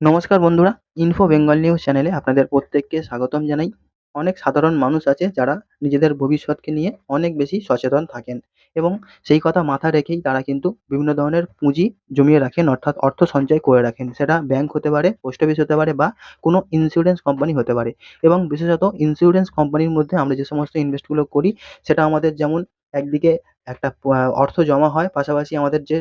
নমস্কার বন্ধুরা info Bengal news চ্যানেলে আপনাদের প্রত্যেককে স্বাগতম জানাই। অনেক সাধারণ মানুষ আছে যারা নিজেদের ভবিষ্যৎকে নিয়ে অনেক বেশি সচেতন থাকেন এবং সেই কথা মাথায় রেখেই তারা কিন্তু বিভিন্ন ধরনের পুঁজি জমিয়ে রাখেন অর্থাৎ অর্থ সঞ্চয় করে রাখেন। সেটা ব্যাংক হতে পারে পোস্ট অফিস হতে পারে বা কোনো ইন্স্যুরেন্স কোম্পানি হতে পারে এবং বিশেষত ইন্স্যুরেন্স কোম্পানির মধ্যে আমরা যে সমস্ত ইনভেস্টগুলো করি, সেটা আমাদের যেমন একদিকে একটা অর্থ জমা হয়। পাশাপাশি আমাদের যে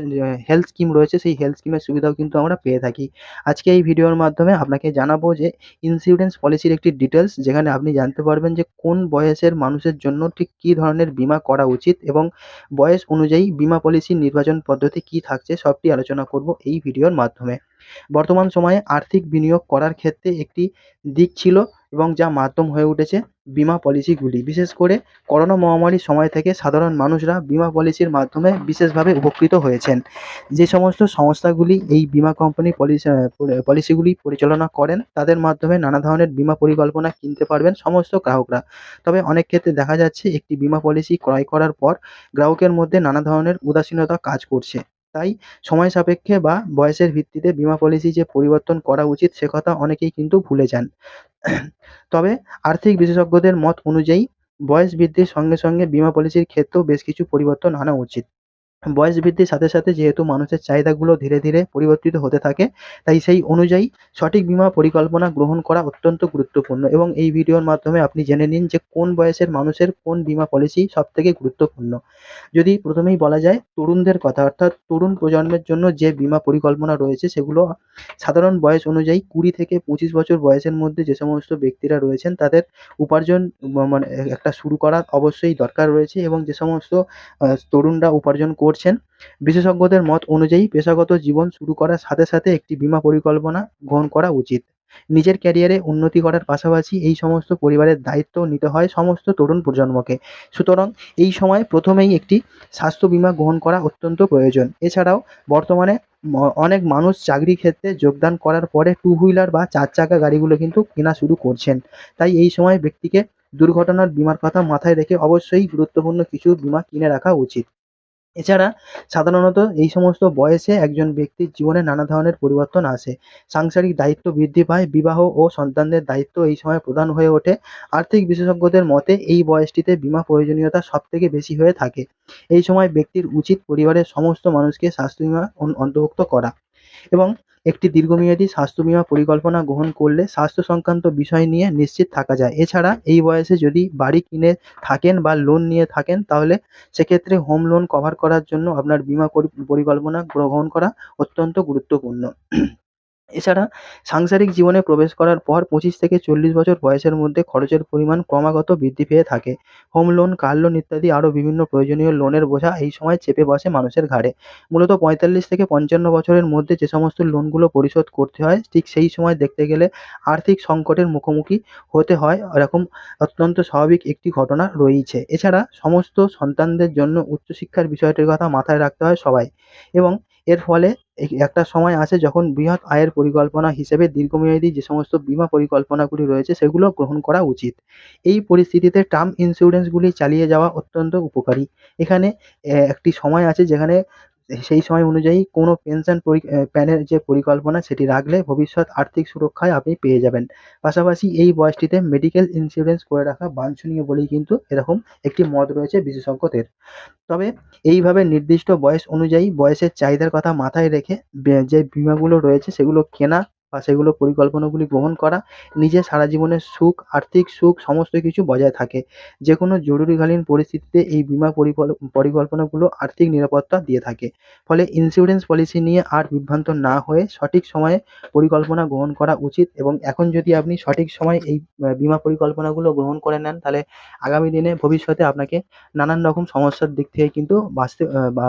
হেলথ স্কিম রয়েছে, সেই হেলথ স্কিমের সুবিধাও কিন্তু আমরা পেয়ে থাকি। আজকে এই ভিডিওর মাধ্যমে আপনাকে জানাব যে ইন্স্যুরেন্স পলিসির একটি ডিটেলস যেখানে আপনি জানতে পারবেন যে, কোন বয়সের মানুষের জন্য ঠিক কী ধরনের বীমা করা উচিত এবং বয়স অনুযায়ী বীমা পলিসির নির্বাচন পদ্ধতি কী থাকছে, সবটি আলোচনা করব এই ভিডিওর মাধ্যমে। বর্তমান সময়ে আর্থিক বিনিয়োগ করার ক্ষেত্রে একটি দিক ছিল এবং যা মাধ্যম হয়ে উঠেছে বিমা পলিসিগুলি। বিশেষ করে করোনা মহামারীর সময় থেকে সাধারণ মানুষরা বিমা পলিসির মাধ্যমে বিশেষভাবে উপকৃত হয়েছেন। যে সমস্ত সংস্থাগুলি এই বিমা কোম্পানি পলিসি পলিসিগুলি পরিচালনা করেন, তাদের মাধ্যমে নানা ধরনের বীমা পরিকল্পনা কিনতে পারবেন সমস্ত গ্রাহকরা। তবে অনেক ক্ষেত্রে দেখা যাচ্ছে একটি বিমা পলিসি ক্রয় করার পর গ্রাহকের মধ্যে নানা ধরনের উদাসীনতা কাজ করছে। তাই সময় সাপেক্ষে বা বয়সের ভিত্তিতে বীমা পলিসি যে পরিবর্তন করা উচিত সে কথা অনেকেই কিন্তু ভুলে যান। তবে আর্থিক বিশেষজ্ঞদের মত অনুযায়ী বয়স বৃদ্ধির সঙ্গে সঙ্গে বিমা পলিসির ক্ষেত্রেও বেশ কিছু পরিবর্তন আনা উচিত। বয়স বৃদ্ধির সাথে সাথে যেহেতু মানুষের চাহিদাগুলো ধীরে ধীরে পরিবর্তিত হতে থাকে, তাই সেই অনুযায়ী সঠিক বীমা পরিকল্পনা গ্রহণ করা অত্যন্ত গুরুত্বপূর্ণ এবং এই ভিডিওর মাধ্যমে আপনি জেনে নিন যে কোন বয়সের মানুষের কোন বীমা পলিসি সবথেকে গুরুত্বপূর্ণ। যদি প্রথমেই বলা যায় তরুণদের কথা, অর্থাৎ তরুণ প্রজন্মের জন্য যে বীমা পরিকল্পনা রয়েছে সেগুলো সাধারণ বয়স অনুযায়ী কুড়ি থেকে পঁচিশ বছর বয়সের মধ্যে যে সমস্ত ব্যক্তিরা রয়েছেন তাদের উপার্জন মানে একটা শুরু করা অবশ্যই দরকার রয়েছে এবং যে সমস্ত তরুণরা উপার্জন করছেন। বিশেষজ্ঞদের মত অনুযায়ী পেশাগত জীবন শুরু করার সাথে সাথে একটি বীমা পরিকল্পনা গ্রহণ করা উচিত। নিজের ক্যারিয়ারে উন্নতি করার পাশাপাশি এই সমস্ত পরিবারের দায়িত্ব নিতে হয় সমস্ত তরুণ প্রজন্মকে। সুতরাং এই সময় প্রথমেই একটি স্বাস্থ্য বীমা গ্রহণ করা অত্যন্ত প্রয়োজন। এছাড়াও বর্তমানে অনেক মানুষ চাকরি ক্ষেত্রে যোগদান করার পরে টু হুইলার বা চার চাকা গাড়িগুলো কিন্তু কেনা শুরু করছেন। তাই এই সময় ব্যক্তিকে দুর্ঘটনার বীমার কথা মাথায় রেখে অবশ্যই গুরুত্বপূর্ণ কিছু বীমা কিনে রাখা উচিত। এছাড়া সাধারণত এই সমস্ত বয়সে একজন ব্যক্তির জীবনে নানা ধরনের পরিবর্তন আসে। সাংসারিক দায়িত্ব বৃদ্ধি পায়, বিবাহ ও সন্তানদের দায়িত্ব এই সময় প্রধান হয়ে ওঠে। আর্থিক বিশেষজ্ঞদের মতে, এই বয়সটিতে বিমা প্রয়োজনীয়তা সব থেকে বেশি হয়ে থাকে। এই সময় ব্যক্তির উচিত পরিবারের সমস্ত মানুষকে স্বাস্থ্য বিমা অন্তর্ভুক্ত করা। এবং একটি দীর্ঘমেয়াদী স্বাস্থ্য বীমা পরিকল্পনা গ্রহণ করলে স্বাস্থ্য সংক্রান্ত বিষয় নিয়ে নিশ্চিত থাকা যায়। এছাড়া এই বয়সে যদি বাড়ি কিনে থাকেন বা লোন নিয়ে থাকেন, তাহলে সেক্ষেত্রে হোম লোন কভার করার জন্য আপনার বীমা পরিকল্পনা গ্রহণ করা অত্যন্ত গুরুত্বপূর্ণ। এছাড়া সাংসারিক জীবনে প্রবেশ করার পর পঁচিশ থেকে চল্লিশ বছর বয়সের মধ্যে খরচের পরিমাণ ক্রমাগত বৃদ্ধি পেয়ে থাকে। হোম লোন, কার লোন ইত্যাদি আরও বিভিন্ন প্রয়োজনীয় লোনের বোঝা এই সময় চেপে বসে মানুষের ঘাড়ে। মূলত পঁয়তাল্লিশ থেকে পঞ্চান্ন বছরের মধ্যে যে সমস্ত লোনগুলো পরিশোধ করতে হয়, ঠিক সেই সময় দেখতে গেলে আর্থিক সংকটের মুখোমুখি হতে হয়। এরকম অত্যন্ত স্বাভাবিক একটি ঘটনা রয়েছে এছাড়া সমস্ত সন্তানদের জন্য উচ্চশিক্ষার বিষয়টির কথা মাথায় রাখতে হয় সবাই। এবং এর ফলে একটা সময় আসে যখন বৃহৎ আয়ের পরিকল্পনা হিসেবে দীর্ঘমেয়াদী যে সমস্ত বীমা পরিকল্পনাগুলি রয়েছে সেগুলো গ্রহণ করা উচিত। এই পরিস্থিতিতে টার্ম ইন্স্যুরেন্সগুলি চালিয়ে যাওয়া অত্যন্ত উপকারী। এখানে একটি সময় আছে যেখানে সেই সময় অনুযায়ী কোনো পেনশন প্ল্যানের যে পরিকল্পনা সেটি রাখলে ভবিষ্যৎ আর্থিক সুরক্ষায় আপনি পেয়ে যাবেন। পাশাপাশি এই বয়সটিতে মেডিকেল ইন্স্যুরেন্স করে রাখা বাঞ্ছনীয় বলেই কিন্তু এরকম একটি মত রয়েছে বিশেষজ্ঞদের। তবে এইভাবে নির্দিষ্ট বয়স অনুযায়ী বয়সের চাহিদার কথা মাথায় রেখে যে বিমাগুলো রয়েছে সেগুলো কেনা বা সেগুলো পরিকল্পনাগুলি গ্রহণ করা, নিজের সারা জীবনের সুখ, আর্থিক সুখ সমস্ত কিছু বজায় থাকে। যে কোনো জরুরিকালীন পরিস্থিতিতে এই বিমা পরিকল্পনাগুলো আর্থিক নিরাপত্তা দিয়ে থাকে। ফলে ইন্স্যুরেন্স পলিসি নিয়ে আর বিভ্রান্ত না হয়ে সঠিক সময়ে পরিকল্পনা গ্রহণ করা উচিত এবং এখন যদি আপনি সঠিক সময়ে এই বিমা পরিকল্পনাগুলো গ্রহণ করে নেন, তাহলে আগামী দিনে ভবিষ্যতে আপনাকে নানান রকম সমস্যার দিক থেকে কিন্তু বাঁচতে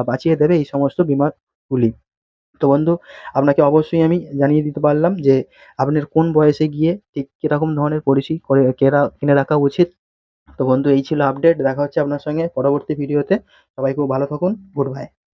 বাঁচিয়ে দেবে এই সমস্ত বিমাগুলি। তো বন্ধু, আপনাকে অবশ্যই আমি জানিয়ে দিতে পারলাম যে আপনার কোন বয়সে গিয়ে ঠিক কীরকম ধরনের পলিসি করে কেনা কিনে রাখা উচিত। তো বন্ধু, এই ছিল আপডেট দেখা হচ্ছে আপনার সঙ্গে পরবর্তী ভিডিওতে সবাই খুব ভালো থাকুন গুড বাই